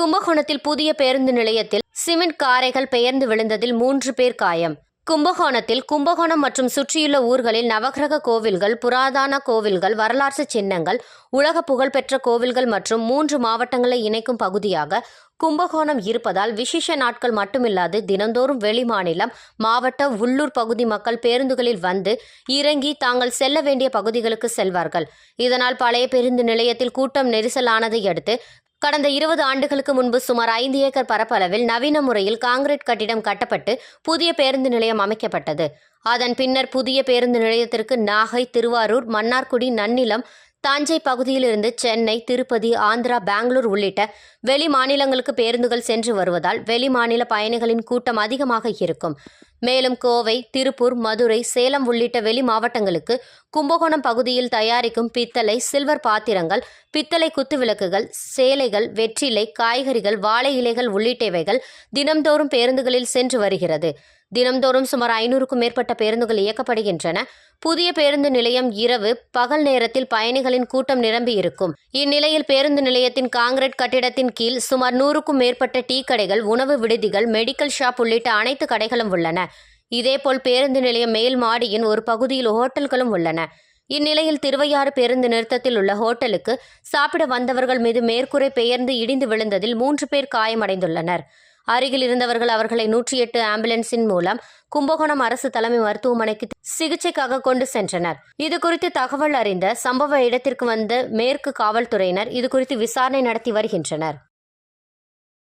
கும்பகோணத்தில் புதிய பேருந்து நிலையத்தில் சிமெண்ட் காரைகள் பெயர்ந்து விழுந்ததில் மூன்று பேர் காயம். கும்பகோணத்தில் கும்பகோணம் மற்றும் சுற்றியுள்ள ஊர்களில் நவக்கிரக கோவில்கள் புராதன கோவில்கள் வரலாற்று சின்னங்கள் உலக புகழ்பெற்ற கோவில்கள் மற்றும் மூன்று மாவட்டங்களை இணைக்கும் பகுதியாக கும்பகோணம் இருப்பதால் விசேஷ நாட்கள் மட்டுமில்லாது தினந்தோறும் வெளிமாநிலம் மாவட்ட உள்ளூர் பகுதி மக்கள் பேருந்துகளில் வந்து இறங்கி தாங்கள் செல்ல வேண்டிய பகுதிகளுக்கு செல்வார்கள். இதனால் பழைய பேருந்து நிலையத்தில் கூட்டம் நெரிசலானதை அடுத்து கடந்த இருபது ஆண்டுகளுக்கு முன்பு சுமார் ஐந்து ஏக்கர் பரப்பளவில் நவீன முறையில் காங்கிரீட் கட்டிடம் கட்டப்பட்டு புதிய பேருந்து நிலையம் அமைக்கப்பட்டது. அதன் பின்னர் புதிய பேருந்து நிலையத்திற்கு நாகை திருவாரூர் மன்னார்குடி நன்னிலம் தஞ்சை பகுதியிலிருந்து சென்னை திருப்பதி ஆந்திரா பெங்களூர் உள்ளிட்ட வெளி மாநிலங்களுக்கு பேருந்துகள் சென்று வருவதால் வெளி மாநில பயணிகளின் கூட்டம் அதிகமாக இருக்கும். மேலும் கோவை திருப்பூர் மதுரை சேலம் உள்ளிட்ட வெளி மாவட்டங்களுக்கு கும்பகோணம் பகுதியில் தயாரிக்கும் பித்தளை சில்வர் பாத்திரங்கள் பித்தளை குத்துவிளக்குகள் சேலைகள் வெற்றிலை காய்கறிகள் வாழை இலைகள் உள்ளிட்டவைகள் தினம்தோறும் பேருந்துகளில் சென்று வருகிறது. தினம்தோறும் சுமார் ஐநூறுக்கும் மேற்பட்ட பேருந்துகள் இயக்கப்படுகின்றன. புதிய பேருந்து நிலையம் இரவு பகல் நேரத்தில் பயணிகளின் கூட்டம் நிரம்பி இருக்கும். இந்நிலையில் பேருந்து நிலையத்தின் காங்கிரட் கட்டிடத்தின் கீழ் சுமார் நூறுக்கும் மேற்பட்ட டீ கடைகள் உணவு விடுதிகள் மெடிக்கல் ஷாப் உள்ளிட்ட அனைத்து கடைகளும் உள்ளன. இதேபோல் பேருந்து நிலையம் மேல் மாடியின் ஒரு பகுதியில் ஹோட்டல்களும் உள்ளன. இந்நிலையில் திருவையாறு பேருந்து நிறுத்தத்தில் உள்ள ஹோட்டலுக்கு சாப்பிட வந்தவர்கள் மீது மேற்கூரை பெயர்ந்து இடிந்து விழுந்ததில் மூன்று பேர் காயமடைந்துள்ளனர். அருகில் இருந்தவர்கள் அவர்களை நூற்றி எட்டு ஆம்புலன்ஸின் மூலம் கும்பகோணம் அரசு தலைமை மருத்துவமனைக்கு சிகிச்சைக்காக கொண்டு சென்றனர். இது குறித்து தகவல் அறிந்த சம்பவ இடத்திற்கு வந்த மேற்கு காவல்துறையினர் இது குறித்து விசாரணை நடத்தி வருகின்றனர்.